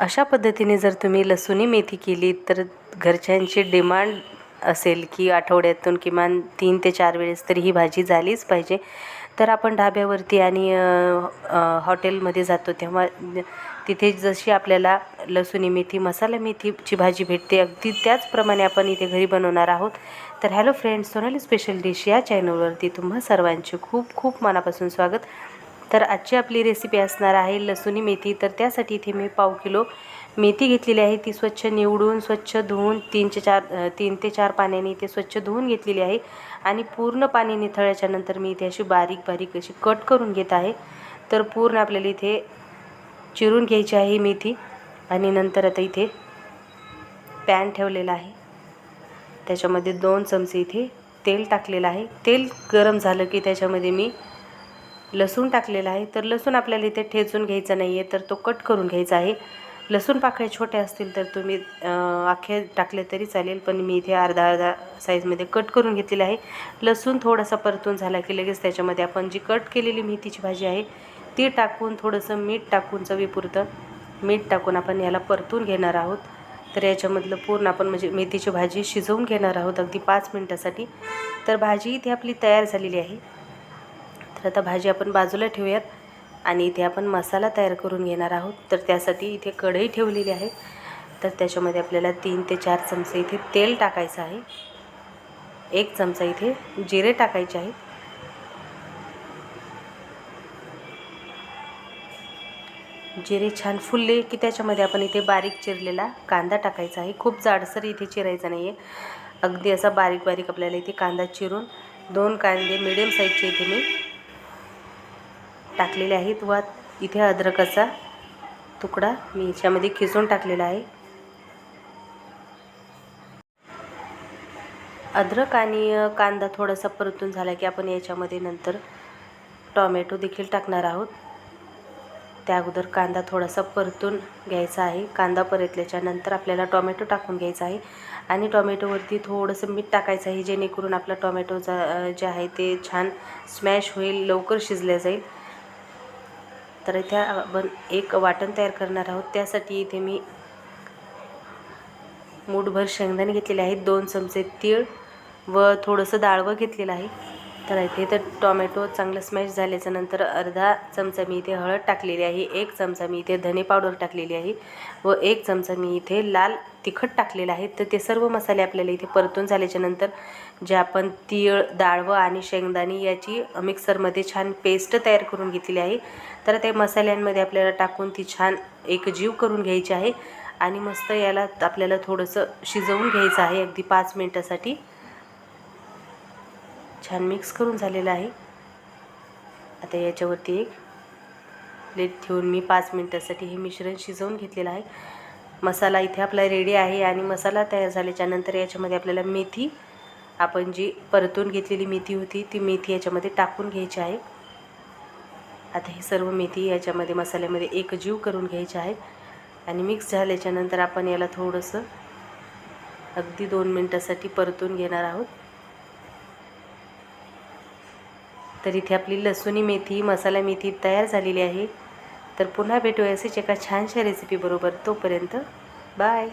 अशा पद्धतीने जर तुम्ही लसुणी मेथी केली तर घरच्यांची डिमांड असेल की आठवड्यातून किमान तीन ते चार वेळेस तरी ही भाजी झालीच पाहिजे. तर आपण ढाब्यावरती आणि हॉटेलमध्ये जातो तेव्हा तिथे जशी आपल्याला लसुणी मेथी मसाला मेथीची भाजी भेटते अगदी त्याचप्रमाणे आपण इथे घरी बनवणार आहोत. तर hello friends Sonali special dish या चॅनलवरती तुम्हा सर्वांचे खूप खूप मनापासून स्वागत. तर आजची आपली रेसिपी असणार आहे लसुणी मेथी. तर त्यासाठी इथे मी पाव किलो मेथी घेतलेली आहे. ती स्वच्छ निवडून स्वच्छ धुवून तीनचे चार तीन ते चार पाण्याने इथे स्वच्छ धुवून घेतलेली आहे. आणि पूर्ण पाणी निथळल्याच्या नंतर मी इथे अशी बारीक बारीक अशी कट करून घेत आहे. तर पूर्ण आपल्याला इथे चिरून घ्यायची आहे मेथी. आणि नंतर आता इथे पॅन ठेवलेला आहे. त्याच्यामध्ये दोन चमचे इथे तेल टाकलेलं आहे. तेल गरम झालं की त्याच्यामध्ये मी लसूण टाकलेला आहे. तर लसूण आपल्याला इथे ठेचून घ्यायचा नाही आहे तर तो कट करून घ्यायचा आहे. लसूण पाकळ्या छोट्या असतील तर तुम्ही अख्खे टाकले तरी चालेल पण मी इथे अर्धा अर्धा साईजमध्ये कट करून घेतलेला आहे. लसूण थोडासा परतून झाला की लगेच त्याच्यामध्ये आपण जी कट केलेली मेथीची भाजी आहे ती टाकून थोडंसं मीठ टाकून चवीपुरतं मीठ टाकून आपण याला परतून घेणार आहोत. तर याच्यामधलं पूर्ण आपण म्हणजे मेथीची भाजी शिजवून घेणार आहोत अगदी पाच मिनटासाठी. तर भाजी इथे आपली तयार झालेली आहे. तर आता भाजी आपण बाजूला ठेवूयात. आणि इथे आपण मसाला तयार करून घेणार आहोत. तर त्यासाठी इथे कढई ठेवलेली आहे. तर त्याच्यामध्ये आपल्याला तीन ते चार चमचे इथे तेल टाकायचं आहे. एक चमचा इथे जिरे टाकायचे आहेत. जिरे छान फुलले की त्याच्यामध्ये आपण इथे बारीक चिरलेला कांदा टाकायचा आहे. खूप जाडसर इथे चिरायचा नाही आहे अगदी असा बारीक बारीक आपल्याला इथे कांदा चिरून दोन कांदे मिडियम साईजचे इथे मी टाकलेले आहेत. व इथे अद्रकाचा तुकडा मी याच्यामध्ये खिसून टाकलेला आहे. अद्रक आणि कांदा थोडासा परतून झाला की आपण याच्यामध्ये नंतर टॉमॅटो देखील टाकणार आहोत. त्या अगोदर कांदा थोडासा परतून घ्यायचा आहे. कांदा परतल्याच्या नंतर आपल्याला टॉमॅटो टाकून घ्यायचा आहे. आणि टॉमॅटोवरती थोडंसं मीठ टाकायचं आहे जेणेकरून आपला टॉमॅटोचा जे आहे ते छान स्मॅश होईल लवकर शिजल्या जाईल. तर इथे आपण एक वाटण तयार करणार आहोत. त्यासाठी इथे मी मूठभर शेंगदाणे घेतलेले आहेत. दोन चमचे तीळ व थोडंसं डाळवं घेतलेलं आहे. तर इथे तर टॉमॅटो चांगलं स्मॅश झाल्याच्यानंतर अर्धा चमचा मी इथे हळद टाकलेली आहे एक चमचा मी इथे धने पावडर टाकलेली आहे व एक चमचा मी इथे लाल तिखट टाकलेलं आहे. तर ते सर्व मसाले आपल्याला इथे परतून झाल्याच्यानंतर जे आपण तीळ डाळवं आणि शेंगदाणे याची मिक्सरमध्ये छान पेस्ट तयार करून घेतलेली आहे. तर त्या मसाल्यांमध्ये आपल्याला टाकून ती छान एक जीव करून घ्यायची आहे आणि मस्त याला आपल्याला थोडंसं शिजवून घ्यायचं आहे अगदी पाच मिनटासाठी. छान मिक्स करून झालेलं आहे. आता याच्यावरती एक प्लेट ठेवून मी पाच मिनटासाठी हे मिश्रण शिजवून घेतलेलं आहे. मसाला इथे आपला रेडी आहे आणि मसाला तयार झाल्याच्यानंतर याच्यामध्ये आपल्याला मेथी आपण जी परतून घेतलेली मेथी होती ती मेथी याच्यामध्ये टाकून घ्यायची आहे. आता ही सर्व मेथी याच्यामध्ये मसाल्यामध्ये एकजीव करून घ्यायची आहे. आणि मिक्स झाल्याच्यानंतर आपण याला थोडंसं अगदी दोन मिनटासाठी परतून घेणार आहोत. तर इथे आपली लसुणी मेथी मसाला मेथी तयार झालेली आहे. तर पुन्हा भेटूया असेच एका छानशा रेसिपीबरोबर तोपर्यंत बाय